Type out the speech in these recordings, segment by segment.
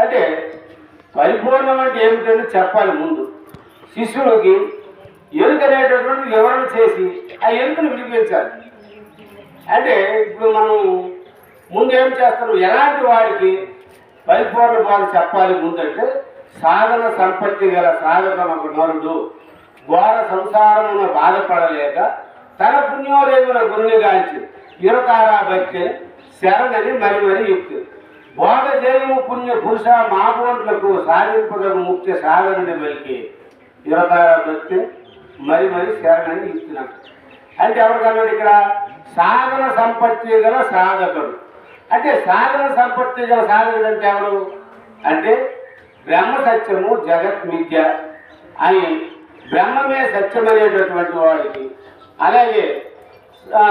అంటే పరిపూర్ణం అంటే ఏమిటని చెప్పాలి ముందు. శిష్యుడికి ఎరుక అనేటటువంటి వివరణ చేసి ఆ ఎరుకను విడిపించాలి అంటే ఇప్పుడు మనం ముందు ఏం చేస్తాం ఎలాంటి వాడికి పరిపూర్ణ బాధ చెప్పాలి ముందంటే సాధన సంపత్తి గల సాధకనొక నరుడు ఘోర సంసారమున బాధపడలేక తన పుణ్యోదయమున గురుని గాంచి ఇరకారా భక్తి శరణని మరి మరి యుక్తి. బోధ చేయము పుణ్య పురుష మాపోట్లకు సాధింపదగు ముఖ్య సాధనని వెలికి యువత మరి మరి శరణని యుక్తినట్టు అంటే ఎవరికన్నాడు ఇక్కడ? సాధన సంపత్తి గల సాధకుడు. అంటే సాధన సంపత్తి గల సాధకుడు అంటే ఎవరు? అంటే బ్రహ్మ సత్యము జగత్ మిథ్య. అని బ్రహ్మమే సత్యమనేటటువంటి వాడికి. అలాగే ఆ,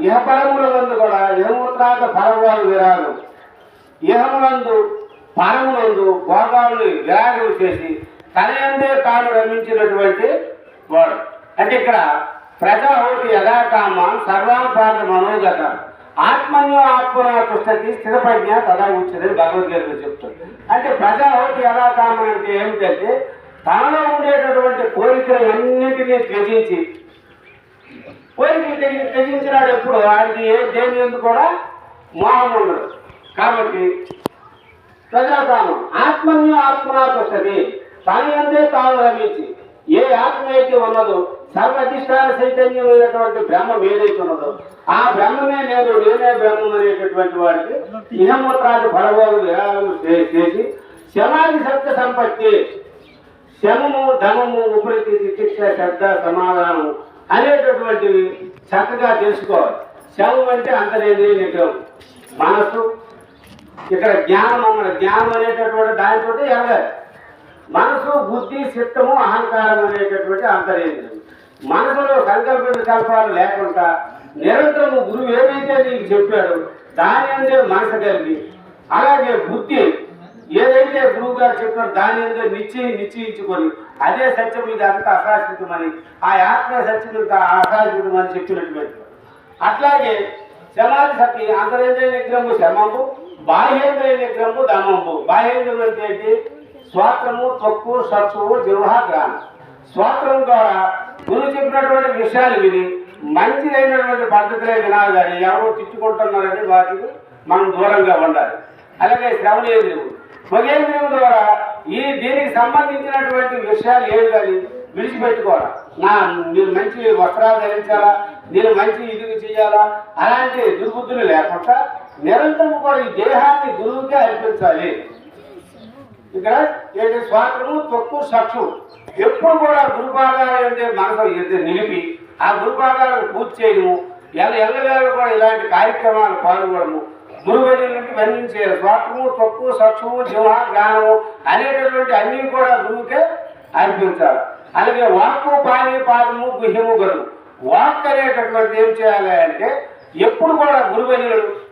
ఇహపరముల కూడా ఇహమూత్రాక ఫలవాలు విరాగం. ఇహమునందు పరమునందు భోగాలను విరాగం చేసి తనందే తాను రమించినటువంటి వాడు. అంటే ఇక్కడ ప్రజాహోటి యథాకామ సర్వాంపాద మనోగత ఆత్మన్యో ఆత్మన కృష్ణకి స్థిరపజ్ఞ తదా ఉచ్చదని భగవద్గీతలో చెప్తుంది. అంటే ప్రజాహోటి యథాకామ అంటే ఏమిటంటే తనలో ఉండేటటువంటి కోరికలన్నింటినీ త్యజించి కోరికలు త్యజించినాడు ఎప్పుడు? వాడికి ఏ దేని కూడా మోహం ఉండదు. కాబట్టి ప్రజాదానం ఆత్మన్యో ఆత్మనాకొస్తుంది తన అందే తాను రమించి. ఏ ఆత్మ అయితే ఉన్నదో సర్వధిష్టాన చైతన్యమైనటువంటి బ్రహ్మం ఏదైతే ఉన్నదో ఆ బ్రహ్మమే నేను నేనే బ్రహ్మం అనేటటువంటి వాడికి ఇహమూత్రాది ఫలభోగం విరాగం చేసి శమాది సత్య సంపత్తి శమము ధనము ఉపరితి శిక్ష శ్రద్ధ సమాధానము అనేటటువంటివి చక్కగా తెలుసుకోవాలి. శవం అంటే అంతరేంద్రియ నిగ్రహం. మనసు ఇక్కడ జ్ఞానం అన్నది. జ్ఞానం అనేటటువంటి దానితో ఎరగాలి మనసు బుద్ధి చిత్తము అహంకారం అనేటటువంటి అంతరేంద్రియం. మనసులో సంకల్ప వికల్పాలు లేకుండా నిరంతరము గురువు ఏదైతే నీకు చెప్పాడు దాని అందే మనసు కలిగి అలాగే బుద్ధి ఏదైతే గురువు గారు చెప్పారో దాని అందే నిశ్చయి నిశ్చయించుకొని అదే సత్యం ఇది అంత అశాశ్వతమని ఆ ఆత్మ సత్యం ఇంత అశాశ్వతమని చెప్పినటువంటి అట్లాగే సమాధి శక్తి అంతరేంద్రియ నిగ్రహము శమము బాహ్యేంద్రియ నిగ్రహము దమము బాహ్యేంద్రియం అంటే ఏంటి? స్వాత్రము తొక్కు సత్సువు జిహ్వ స్వాత్రం ద్వారా గురువు చెప్పినటువంటి విషయాలు విని మంచిదైనటువంటి పద్ధతులే వినాలి కానీ ఎవరో తిట్టుకుంటున్నారని వాటికి మనం దూరంగా ఉండాలి. అలాగే శ్రవణేంద్రియం స్వగేంద్రియం ద్వారా ఈ దీనికి సంబంధించినటువంటి విషయాలు ఏవి కానీ విడిచిపెట్టుకోవాలి? నా నేను మంచి వస్త్రాలు ధరించాలా? నేను మంచి ఇది చేయాలా? అలాంటి దుర్బుద్ధులు లేకుండా నిరంతరం కూడా ఈ దేహాన్ని గురువుకే అర్పించాలి. ఇక్కడ ఏంటి? తక్కువ సక్షు. ఎప్పుడు కూడా గురుపాదాలు అంటే మనసు నిలిపి ఆ గురుపాదాలను పూర్తి చేయడము ఎల్ల ఎల్లవేళ కూడా ఇలాంటి కార్యక్రమాలు పాల్గొనము గురువైనటువంటి వర్ణించేయాలి చేయాలి. స్వాత్రము తక్కువ సక్షము జిహ జ్ఞానము అనేటటువంటి అన్నీ కూడా గురువుకే అర్పించాలి. అలాగే వాక్కు పాని పాదము గుహ్యము గరు వాక్ అనేటటువంటి ఏం చేయాలి అంటే ఎప్పుడు కూడా గురువైనడు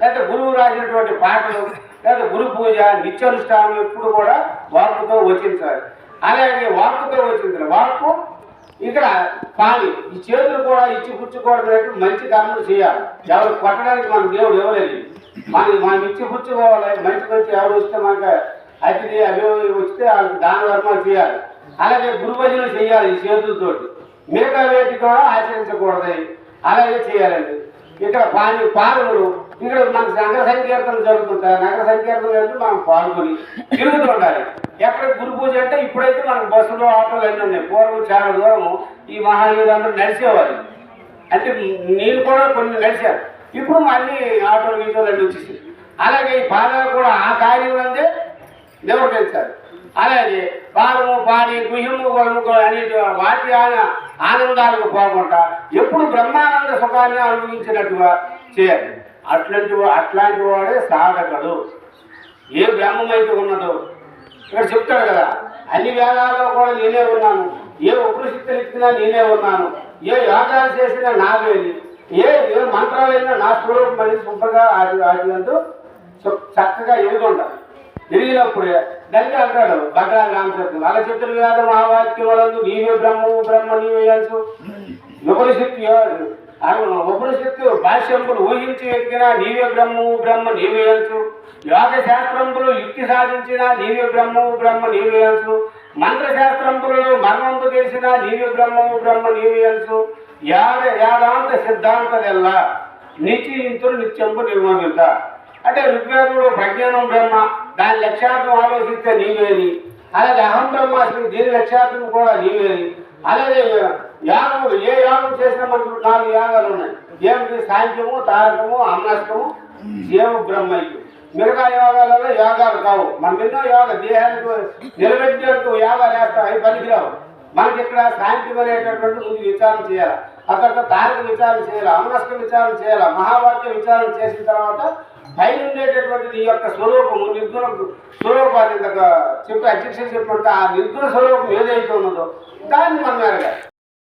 లేకపోతే గురువు రాసినటువంటి పాటలు లేదా గురు పూజ నిత్యానుష్ఠానం ఎప్పుడు కూడా వాక్కుతో వచించాలి. అలాగే వాక్కుతో వచించాలి. వాక్కు ఇక్కడ పాలి. ఈ చేతులు కూడా ఇచ్చి పుచ్చుకోవడం మంచి కర్మలు చేయాలి. ఎవరు కొట్టడానికి మన దేవుడు ఇవ్వలేదు మనం మనం ఇచ్చి పుచ్చుకోవాలి. మంచి మంచి ఎవరు వస్తే మాక అతిథి అవి వస్తే వాళ్ళకి దాన ధర్మాలు చేయాలి. అలాగే గురు చేయాలి ఈ చేతులతోటి. మిగతా వేటి కూడా ఆచరించకూడదు. అలాగే చేయాలండి. ఇక్కడ పాని పాదములు ఇక్కడ మనకు నగర సంకీర్తన జరుగుతుంటాయి. నగర సంకీర్తనం అంటే మనం పాల్గొని తిరుగుతూ ఉండాలి. ఎక్కడ గురు పూజ అంటే ఇప్పుడైతే మనకు బస్సులు ఆటోలు అన్నీ ఉన్నాయి. పూర్వం చాలా దూరము ఈ మహానీయులందరూ నడిచేవారు. అంటే నేను కూడా కొన్ని నడిచారు ఇప్పుడు మళ్ళీ ఆటోలు గీటోలు అన్నీ వచ్చేసి అలాగే ఈ పాదాలు కూడా ఆ కార్యం అందే నిర్వహించారు అలాగే బాలము పాడి గుహ్యము గొడము అనే వాటి ఆన- ఆనందాలకు పోకుండా ఎప్పుడు బ్రహ్మానంద సుఖాన్ని అనుభవించినట్టుగా చేయాలి. అట్లాంటి అట్లాంటి వాడే సాధకుడు. ఏ బ్రహ్మమైతే ఉన్నదో. ఇక్కడ చెప్తాడు కదా అన్ని వేదాల్లో కూడా నేనే ఉన్నాను. ఏ ఉపనిషత్తులు ఇచ్చినా నేనే ఉన్నాను. ఏ యోగాలు చేసినా నావేది ఏ ఏ మంత్రాలైనా నా స్వరూపం మరి సూపర్గా ఆడి ఆడినందు అందు చ- చక్కగా ఎదుగుండాలి ఎదిగినప్పుడే దానికి అంటాడు భద్రాది రామచంద్రుడు అలా చెప్తున్న వేద వాళ్ళందు నీవే బ్రహ్మము బ్రహ్మ నీవే అంచు ఉపనిషత్తు ఉపనిషత్తు భాష్యంపులు ఊహించి నీవే బ్రహ్మము బ్రహ్మ నీవే అంచు యోగ శాస్త్రంపులు యుక్తి సాధించిన నీవే బ్రహ్మము బ్రహ్మ నీవే అంచు మంత్రశాస్త్రంబులలో మర్మంబు తెలిసిన నీవే బ్రహ్మము బ్రహ్మ నీవే అంచు యాద యాదాంత సిద్ధాంతలెల్లా నిశ్చయింతులు నిత్యంపు నిర్మమిత అంటే ఋగ్వేదంలో ప్రజ్ఞానం బ్రహ్మ దాని లక్ష్యార్థం ఆలోచిస్తే నీవేని. అలాగే అహం బ్రహ్మాస్మి దీని లక్ష్యార్థం కూడా నీవేని అలాగే యాగములు ఏ యాగం చేసినా మనకు నాలుగు యాగాలు ఉన్నాయి. ఏమిటి? సాంఖ్యము తారకము అమ్నాష్టము జీవ బ్రహ్మయ్యం. మిగతా యోగాలలో యోగాలు కావు. మనం ఎన్నో యోగ దేహానికి నిలబెట్టేందుకు యోగాలు వేస్తాం. అవి పనికిరావు. మనకి ఇక్కడ సాంఖ్యం అనేటటువంటి ముందు విచారణ చేయాలి. అక్కడ తర్వాత తారక విచారణ చేయాలి అమనస్క విచారణ చేయాలి మహావాక్య విచారణ చేసిన తర్వాత పైన ఉండేటటువంటి నీ యొక్క స్వరూపము నిర్గుణ స్వరూపాన్ని చెప్పి అధ్యక్షులు చెప్పినట్టు ఆ నిర్గుణ స్వరూపం ఏదైతే ఉన్నదో దాన్ని మనం ఎరగాలి